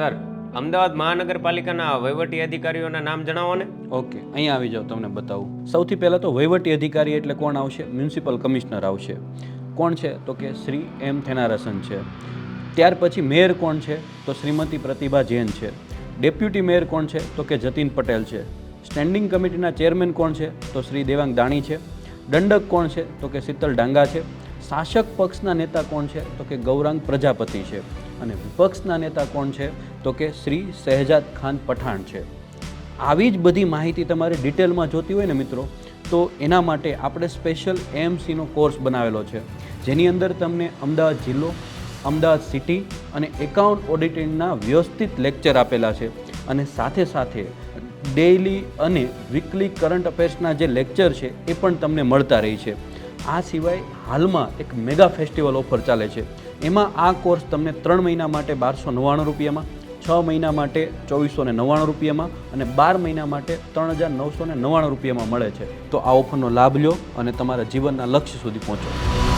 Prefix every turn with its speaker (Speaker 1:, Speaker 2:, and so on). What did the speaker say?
Speaker 1: Sir, Ahmedabad મહાનગરપાલિકાના વહીવટી અધિકારીઓના નામ જણાવો ને.
Speaker 2: ઓકે, અહીંયા આવી જાઓ, તમને બતાવું. સૌથી પહેલાં તો વહીવટી અધિકારી એટલે કોણ આવશે? મ્યુનિસિપલ કમિશનર આવશે. કોણ છે? તો કે શ્રી એમ થેનારસન છે. ત્યાર પછી મેયર કોણ છે? તો શ્રીમતી પ્રતિભા જૈન છે. ડેપ્યુટી મેયર કોણ છે? તો કે જતીન પટેલ છે. સ્ટેન્ડિંગ કમિટીના ચેરમેન કોણ છે? તો શ્રી દેવાંગ દાણી છે. દંડક કોણ છે? તો કે શીતલ ડાંગા છે. શાસક પક્ષના નેતા કોણ છે? તો કે ગૌરાંગ પ્રજાપતિ છે. અને વિપક્ષના નેતા કોણ છે? તો કે શ્રી શહેજાદ ખાન પઠાણ છે. આવી જ બધી માહિતી તમારે ડિટેલમાં જોતી હોય ને મિત્રો, તો એના માટે આપણે સ્પેશિયલ એમસીનો કોર્સ બનાવેલો છે. જેની અંદર તમને અમદાવાદ જિલ્લો, અમદાવાદ સિટી અને એકાઉન્ટ ઓડિટિંગના વ્યવસ્થિત લેક્ચર આપેલા છે. અને સાથે સાથે ડેઇલી અને વીકલી કરંટ અફેર્સના જે લેક્ચર છે, એ પણ તમને મળતા રહી છે. આ સિવાય હાલમાં એક મેગા ફેસ્ટિવલ ઓફર ચાલે છે. એમાં આ કોર્સ તમને ત્રણ મહિના માટે બારસો નવ્વાણું રૂપિયામાં, છ મહિના માટે ચોવીસો ને નવ્વાણું રૂપિયામાં અને બાર મહિના માટે ત્રણ હજાર નવસો ને નવ્વાણું રૂપિયામાં મળે છે. તો આ ઓફરનો લાભ લ્યો અને તમારા જીવનના લક્ષ્ય સુધી પહોંચો.